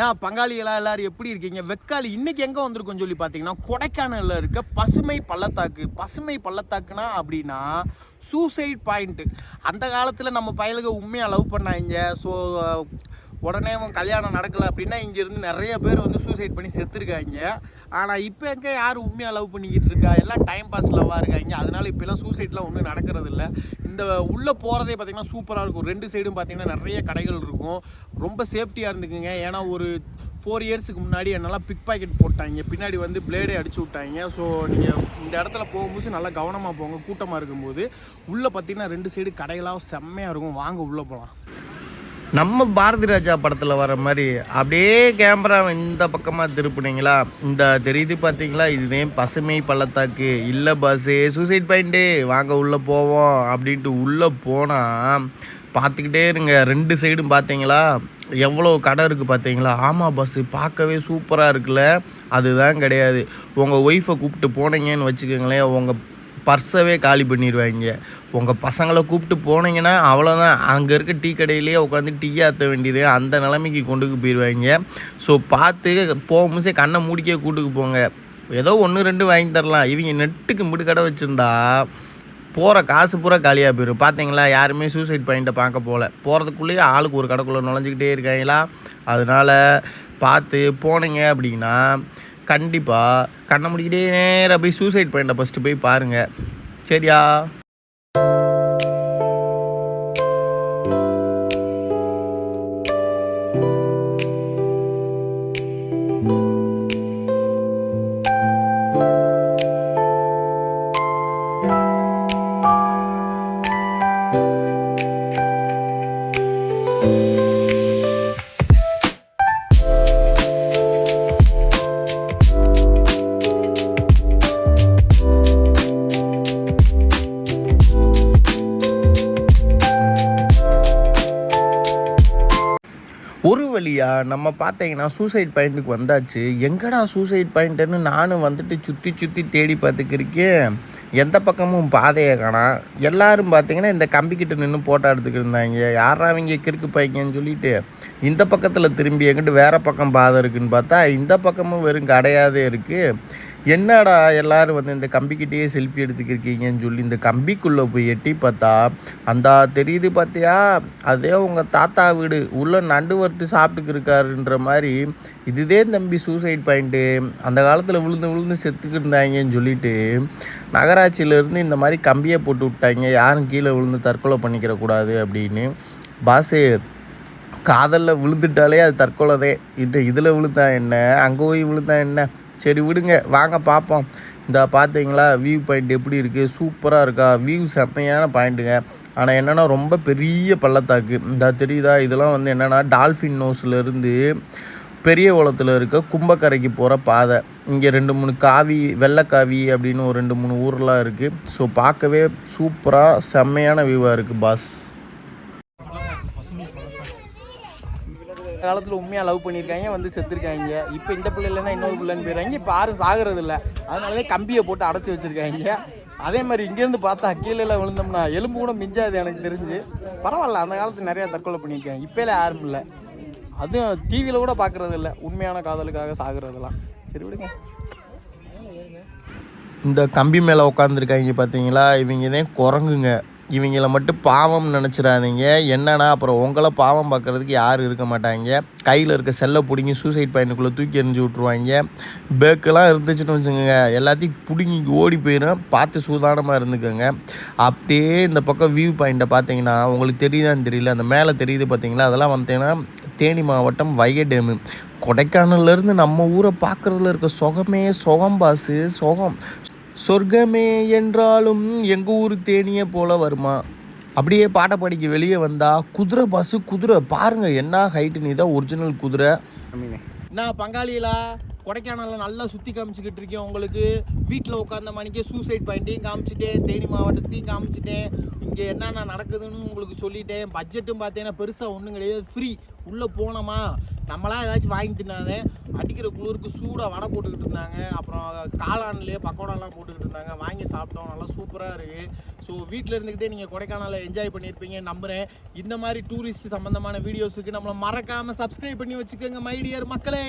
நான் பங்காளிகளாக எல்லாரும் எப்படி இருக்கீங்க? வெக்காளி இன்னைக்கு எங்கே வந்திருக்கோம் சொல்லி பார்த்தீங்கன்னா கொடைக்கானலில் இருக்க பசுமை பள்ளத்தாக்கு. பசுமை பள்ளத்தாக்குனா அப்படின்னா சூசைட் பாயிண்ட்டு அந்த காலத்தில் நம்ம பயலுக உண்மையாக லவ் பண்ணாங்க. ஸோ உடனே அவன் கல்யாணம் நடக்கலை அப்படின்னா இங்கேருந்து நிறைய பேர் வந்து சூசைட் பண்ணி செத்துருக்காங்க. ஆனால் இப்போ எங்கே யார் உண்மையாக லவ் பண்ணிக்கிட்டு இருக்கா? எல்லாம் டைம் பாஸ் லவ்வாக இருக்காங்க. அதனால இப்போலாம் சூசைட்லாம் ஒன்றும் நடக்கிறது இல்லை. இந்த உள்ளே போகிறதே பார்த்தீங்கன்னா சூப்பராக இருக்கும். ரெண்டு சைடும் பார்த்திங்கன்னா நிறைய கடைகள் இருக்கும். ரொம்ப சேஃப்டியாக இருந்துக்குங்க. ஏன்னா ஒரு ஃபோர் இயர்ஸுக்கு முன்னாடி என்னெல்லாம் பிக் பாக்கெட் போட்டாங்க. பின்னாடி வந்து பிளேடே அடிச்சு விட்டாங்க. ஸோ நீங்கள் இந்த இடத்துல போகும்போது நல்லா கவனமாக போங்க. கூட்டமாக இருக்கும்போது உள்ளே பார்த்தீங்கன்னா ரெண்டு சைடு கடைகளாக செம்மையாக இருக்கும். வாங்க உள்ளே போகலாம் நம்ம பாரதி ராஜா படத்தில் வர மாதிரி அப்படியே கேமரா இந்த பக்கமாக திருப்புனீங்களா? இந்த தெரியுது பார்த்தீங்களா இதுவே பசுமை பள்ளத்தாக்கு. இல்லை பஸ்ஸு சூசைட் பாயிண்ட்டு வாங்க உள்ளே போவோம். அப்படின்ட்டு உள்ளே போனால் பார்த்துக்கிட்டே இருங்க. ரெண்டு சைடும் பார்த்தீங்களா எவ்வளோ கடை இருக்குது பார்த்தீங்களா ஆமாம் பஸ்ஸு பார்க்கவே சூப்பராக இருக்குல்ல. அதுதான் கிடையாது. உங்கள் ஒய்ஃபை கூப்பிட்டு போனீங்கன்னு வச்சுக்கோங்களேன். உங்கள் பர்ஸவே காலி பண்ணிடுவாங்க உங்கள் பசங்களை கூப்பிட்டு போனீங்கன்னா அவ்வளோதான் அங்கே இருக்க டீ கடையிலேயே உட்காந்து டீ ஆற்ற வேண்டியது அந்த நிலைமைக்கு கொண்டுக்கு போயிடுவாங்க ஸோ பார்த்து போகும்போதே கண்ணை மூடிக்கே கூட்டுக்கு போங்க. ஏதோ ஒன்று ரெண்டு வாங்கி தரலாம். இவங்க நெட்டுக்கு முடி கடை வச்சுருந்தா போகிற காசு பூரா காலியாக போயிடும் பார்த்தீங்களா யாருமே சூசைட் பாயிண்ட்டை பார்க்க போகல போகிறதுக்குள்ளேயே ஆளுக்கு ஒரு கடைக்குள்ளே நுழைஞ்சிக்கிட்டே இருக்காங்களா? அதனால் பார்த்து போனீங்க அப்படின்னா கண்டிப்பாக கண்ணை முடிக்கிட்டே நேராக போய் சூசைட் பாயிண்ட்டை ஃபஸ்ட்டு போய் பாருங்கள் சரியா? ஒரு வழியாக நம்ம பார்த்தீங்கன்னா சூசைட் பாயிண்ட்டுக்கு வந்தாச்சு. எங்கடா சூசைட் பாயிண்ட்டுன்னு நானும் வந்துட்டு சுற்றி சுற்றி தேடி பார்த்துக்கிருக்கேன். எந்த பக்கமும் பாதையை காணா. எல்லாரும் பார்த்தீங்கன்னா இந்த கம்பிக்கிட்ட நின்று போட்டோ எடுத்துக்கிட்டு இருந்தாங்க. யாரா அவங்க கிறுக்கு பைக்கன்னு சொல்லிட்டு. இந்த பக்கத்தில் திரும்பி எங்கிட்டு வேறு பக்கம் பாதை இருக்குன்னு பார்த்தா இந்த பக்கமும் வெறும் கடையாதே இருக்குது என்னடா எல்லாரும் வந்து இந்த கம்பிக்கிட்டேயே செல்ஃபி எடுத்துக்கிருக்கீங்கன்னு சொல்லி இந்த கம்பிக்குள்ளே போய் எட்டி பார்த்தா அந்த தெரியுது பார்த்தியா அதே உங்கள் தாத்தா வீடு. உள்ளே நண்டு வறுத்து சாப்பிட்டுக்கு இருக்காருன்ற மாதிரி இதுதே தம்பி சூசைட் பாயிண்ட்டு அந்த காலத்தில் விழுந்து விழுந்து செத்துக்கிட்டு இருந்தாங்கன்னு சொல்லிட்டு நகராட்சியிலேருந்து இந்த மாதிரி கம்பியை போட்டு விட்டாங்க. யாரும் கீழே விழுந்து தற்கொலை பண்ணிக்கிற கூடாது அப்படின்னு. பாசு காதலில் விழுந்துட்டாலே அது தற்கொலை தான் இது இதில் விழுந்தா என்ன? அங்கே போய் விழுந்தா என்ன? சரி விடுங்க வாங்க பார்ப்போம் இந்த பார்த்தீங்களா வியூ பாயிண்ட் எப்படி இருக்குது சூப்பராக இருக்கா? வியூ செம்மையான பாயிண்ட்டுங்க ஆனால் என்னென்னா ரொம்ப பெரிய பள்ளத்தாக்கு. இந்த தெரியுதா? இதெல்லாம் வந்து என்னென்னா டால்ஃபின் நோஸ்லேருந்து பெரிய குளத்தில் இருக்க கும்பக்கரைக்கு போகிற பாதை. இங்கே ரெண்டு மூணு காவி வெள்ளைக்காவி அப்படின்னு ஒரு ரெண்டு மூணு ஊர்லாம் இருக்குது ஸோ பார்க்கவே சூப்பராக செம்மையான வியூவாக இருக்குது பாஸ் காலத்தில் உண்மையாக லவ் பண்ணியிருக்காங்க வந்து செத்துருக்காங்க. இப்போ இந்த பிள்ளை இல்லைன்னா இன்னொரு பிள்ளைன்னு போயிடுறாங்க. இப்போ யாரும் சாகிறது இல்லை. அதனாலதான் கம்பியை போட்டு அடைச்சி வச்சுருக்காங்க. அதே மாதிரி இங்கேருந்து பார்த்தா கீழே விழுந்தோம்னா எலும்பு கூட மிஞ்சாது எனக்கு தெரிஞ்சு. பரவாயில்ல அந்த காலத்தில் நிறையா தற்கொலை பண்ணியிருக்காங்க இப்போலாம் யாரும் இல்லை. அதுவும் டிவியில் கூட பார்க்குறது இல்லை. உண்மையான காதலுக்காக சாகுறதெல்லாம். சரி விடுங்க. இந்த கம்பி மேலே உட்காந்துருக்காங்க பார்த்தீங்களா இவங்க தான் குரங்குங்க. இவங்கள மட்டும் பாவம் நினச்சிடாதீங்க. என்னன்னா அப்புறம் உங்களை பாவம் பார்க்குறதுக்கு யாரும் இருக்க மாட்டாங்க. கையில் இருக்க செல்லை பிடிங்கி சூசைட் பாயிண்ட்டுக்குள்ளே தூக்கி எறிஞ்சு விட்ருவாங்க பேக்கெல்லாம் இருந்துச்சுன்னு வச்சுக்கோங்க. எல்லாத்தையும் பிடுங்கி ஓடி போயிடும் பார்த்து சூதானமாக இருந்துக்கோங்க. அப்படியே இந்த பக்கம் வியூ பாயிண்ட்டை பார்த்தீங்கன்னா உங்களுக்கு தெரியுதான்னு தெரியல. அந்த மேலே தெரியுது பார்த்தீங்களா? அதெல்லாம் வந்தீங்கன்னா தேனி மாவட்டம் வைகை டேமு கொடைக்கானல்லேருந்து நம்ம ஊரை பார்க்குறதுல இருக்க சுகமே சுகம் பாசு சுகம். சொர்க்கமே என்றாலும் எங்கள் ஊர் தேனியே போல வருமா? அப்படியே பாட்டை படிக்க வெளியே வந்தா குதிரை பஸ்ஸு குதிரை. பாருங்க என்ன ஹைட்டு நீ தான் ஒரிஜினல் குதிரை. நான் பங்காளிகளா? கொடைக்கானலில் நல்லா சுற்றி காமிச்சிக்கிட்டு இருக்கேன். உங்களுக்கு வீட்டில் உட்காந்த மணிக்கே சூசைட் பாயிண்ட்டையும் காமிச்சிட்டேன். தேனி மாவட்டத்தையும் காமிச்சிட்டேன். இங்கே என்னென்ன நடக்குதுன்னு உங்களுக்கு சொல்லிட்டேன். பட்ஜெட்டும் பார்த்தீங்கன்னா பெருசாக ஒன்றும் கிடையாது. ஃப்ரீ உள்ளே போனோமா? நம்மளாம் ஏதாச்சும் வாங்கி தின்னாதே? அடிக்கிற குளிருக்கு சூடாக வடை போட்டுக்கிட்டு இருந்தாங்க. அப்புறம் காளான்லேயே பக்கோடாலாம் போட்டுக்கிட்டு இருந்தாங்க. வாங்கி சாப்பிட்டோம். நல்லா சூப்பராக இருக்குது ஸோ வீட்டில் இருந்துக்கிட்டே நீங்கள் கொடைக்கானலை என்ஜாய் பண்ணியிருப்பீங்க நம்புகிறேன் இந்த மாதிரி டூரிஸ்ட் சம்மந்தமான வீடியோஸுக்கு நம்மளை மறக்காமல் சப்ஸ்கிரைப் பண்ணி வச்சுக்கோங்க மைடியர் மக்களே.